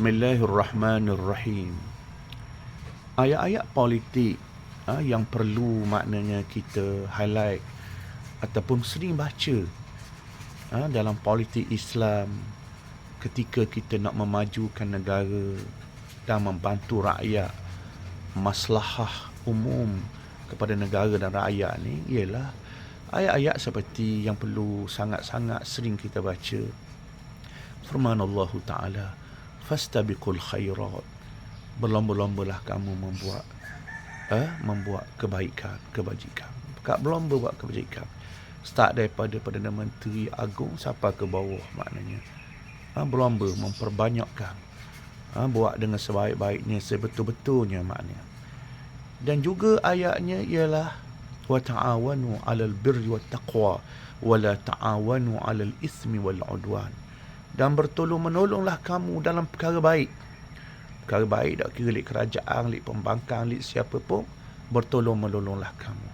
Bismillahirrahmanirrahim. Ayat-ayat politik ha, yang perlu maknanya kita highlight ataupun sering baca ha, dalam politik Islam ketika kita nak memajukan negara dan membantu rakyat maslahah umum kepada negara dan rakyat ni ialah ayat-ayat seperti yang perlu sangat-sangat sering kita baca firman Allah Ta'ala fastabiqul khairat. Berlomba-lombalah kamu membuat eh, membuat kebaikan kebajikan. Kat berlomba buat kebajikan. Start daripada Perdana Menteri Agung sampai ke bawah maknanya. Ha, berlomba memperbanyakkan. Ha, buat dengan sebaik-baiknya sebetul-betulnya maknanya. Dan juga ayatnya ialah wa ta'awanu 'alal birri wat taqwa wa la ta'awanu 'alal ismi wal 'udwan dan bertolong-menolonglah kamu dalam perkara baik. Perkara baik tak kira lik kerajaan, lik pembangkang, lik siapa pun bertolong-menolonglah kamu.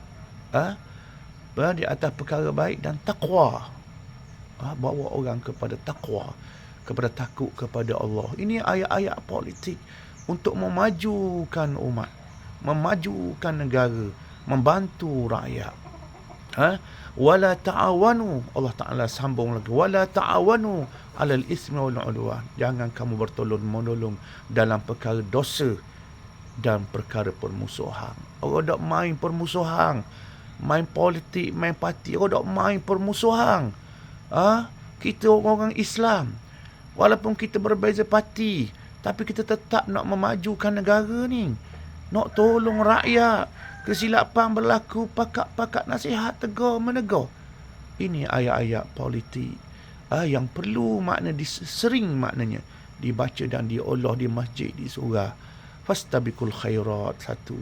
Ha? Di atas perkara baik dan takwa. Ha? Bawa orang kepada takwa, kepada takut kepada Allah. Ini ayat-ayat politik untuk memajukan umat, memajukan negara, membantu rakyat. Ha? wala ta'awanu. Allah Taala sambung lagi. Wala ta'awanu alal ismi wal udwan jangan kamu bertolong menolong dalam perkara dosa dan perkara permusuhan. Orang dak main permusuhan. Main politik main parti. Orang dak main permusuhan. Ah ha? kita orang Islam. Walaupun kita berbeza parti tapi kita tetap nak memajukan negara ni nak tolong rakyat kesilapan berlaku pakat-pakat nasihat tegur menegur. Ini ayat-ayat politik ah, yang perlu makna sering maknanya dibaca dan diolah di masjid di surah. Fastabiqul khairat satu.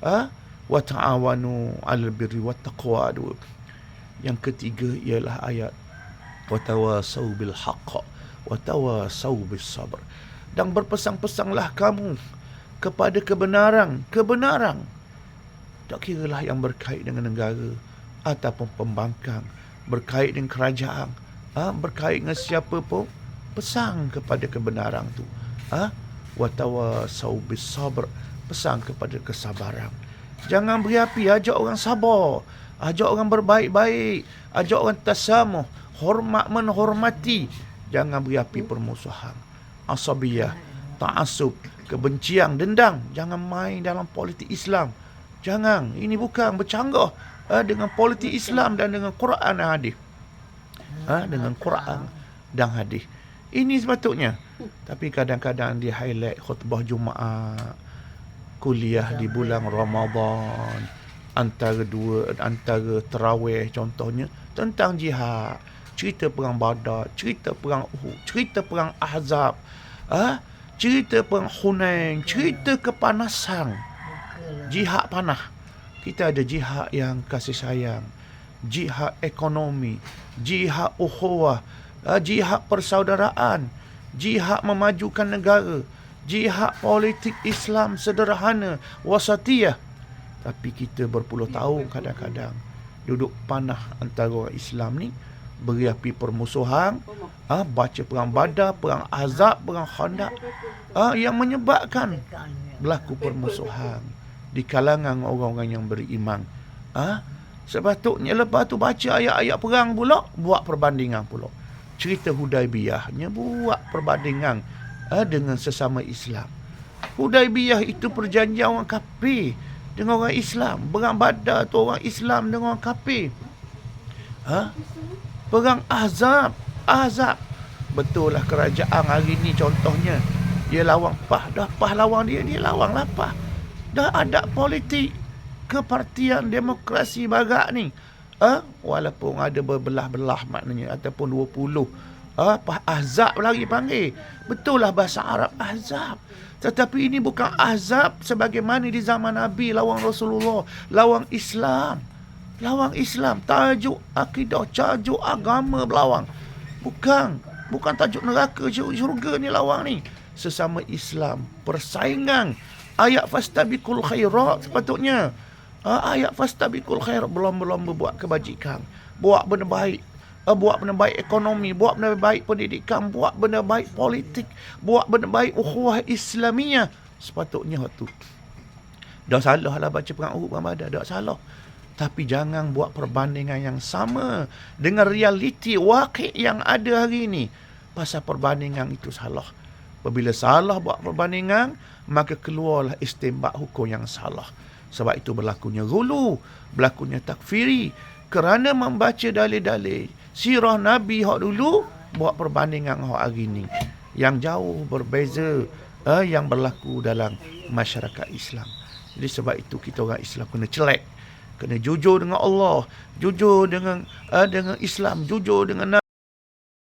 Ah, wa ta'awanu 'alal birri wat taqwa dua. Yang ketiga ialah ayat wa tawasau bil haqq wa tawasau bis sabr. Dan berpesan-pesanlah kamu kepada kebenaran, kebenaran tak kira lah yang berkait dengan negara ataupun pembangkang, berkait dengan kerajaan, ha? berkait dengan siapa pun, pesan kepada kebenaran tu. Ha? Watawa saubis sabr, pesan kepada kesabaran. Jangan berapi, ajak orang sabar. Ajak orang berbaik-baik. Ajak orang tasamuh. Hormat menghormati. Jangan berapi permusuhan. Asabiyah, ta'asub, kebencian, dendam. Jangan main dalam politik Islam. Jangan, ini bukan bercanggah uh, dengan politik Islam dan dengan Quran dan hadis. Uh, dengan Quran dan hadis. Ini sepatutnya. Tapi kadang-kadang di highlight khutbah Jumaat, kuliah di bulan Ramadan, antara dua antara terawih contohnya tentang jihad, cerita perang Badar, cerita perang Uhud, cerita perang Ahzab, ah, cerita perang Hunain, cerita kepanasan. Jihad panah. Kita ada jihad yang kasih sayang, jihad ekonomi, jihad ukhuwah, ah, jihad persaudaraan, jihad memajukan negara, jihad politik Islam sederhana, wasatiyah. Tapi kita berpuluh tahun kadang-kadang duduk panah antara orang Islam ni berapi permusuhan, ah, baca perang badar, perang azab, perang khandak ah, yang menyebabkan berlaku permusuhan di kalangan orang-orang yang beriman. Ha? Sepatutnya lepas tu baca ayat-ayat perang pula, buat perbandingan pula. Cerita Hudaibiyahnya buat perbandingan ha, dengan sesama Islam. Hudaibiyah itu perjanjian orang kafir dengan orang Islam. Perang Badar tu orang Islam dengan orang kafir. Ha? Perang Azab, Azab. Betul lah kerajaan hari ni contohnya. Dia lawan Pah. Dah Pah lawan dia, dia lawan lah Pah dah ada politik kepartian demokrasi bagak ni. Ha? Walaupun ada berbelah-belah maknanya ataupun 20 ha? Ahzab lagi panggil. Betul lah bahasa Arab Ahzab. Tetapi ini bukan Ahzab sebagaimana di zaman Nabi lawan Rasulullah. Lawan Islam. Lawan Islam. Tajuk akidah, tajuk agama berlawan. Bukan. Bukan tajuk neraka syurga ni lawan ni. Sesama Islam. Persaingan ayat fastabiqul khairat sepatutnya ha, ayat fastabiqul khairat belum-belum buat kebajikan buat benda baik uh, buat benda baik ekonomi, buat benda baik pendidikan, buat benda baik politik, buat benda baik ukhuwah Islamiyah. Sepatutnya tu. Dah salah lah baca perang Uhud Badar, dah salah. Tapi jangan buat perbandingan yang sama dengan realiti wakil yang ada hari ini. Pasal perbandingan itu salah. Apabila salah buat perbandingan, maka keluarlah istimbak hukum yang salah. Sebab itu berlakunya gulu, berlakunya takfiri. Kerana membaca dalil-dalil sirah Nabi hak dulu, buat perbandingan hak hari ini. Yang jauh berbeza eh, yang berlaku dalam masyarakat Islam. Jadi sebab itu kita orang Islam kena celek. Kena jujur dengan Allah, jujur dengan uh, dengan Islam, jujur dengan